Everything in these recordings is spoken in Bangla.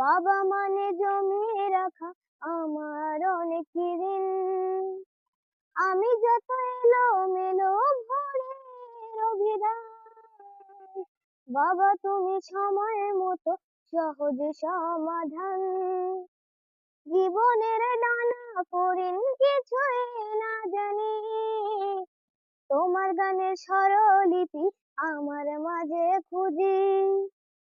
বাবা মানে জমিয়ে রাখা, আমার অনেক ঋণ। আমি যত এলো মেলো ভোরের অভিধান, বাবা তুমি সময় মতো সহজ সমাধান। জীবনের নানা করিন কিছুই না জানি, তোমার গানের স্বরলিপি আমার মাঝে খুঁজি।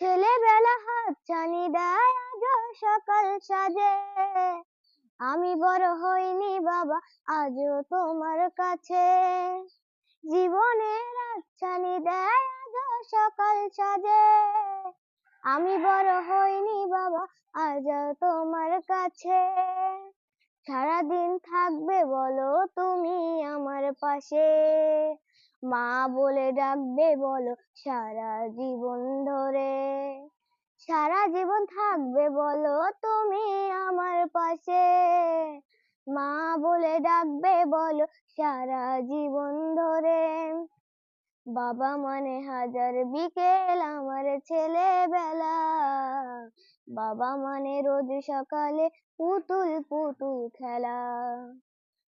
ছেলেবেলা হাত ছানি দেয় সকাল সাজে। আমি বড় হইনি বাবা, আজও তোমার কাছে। জীবনের হাতছানি দেয় সকাল সাজে। আমি বড় হইনি বাবা, আজও তোমার কাছে। সারাদিন থাকবে বলো তুমি আমার পাশে। মা বলে ডাকবে, বলো সারা জীবন ধরে। সারা জীবন থাকবে, বলো তুমি আমার পাশে। মা বলে ডাকবে, বলো সারা জীবন ধরে। বাবা মানে হাজার বিকেল আমার ছেলেবেলা। বাবা মানে রোজ সকালে পুতুল পুতুল খেলা।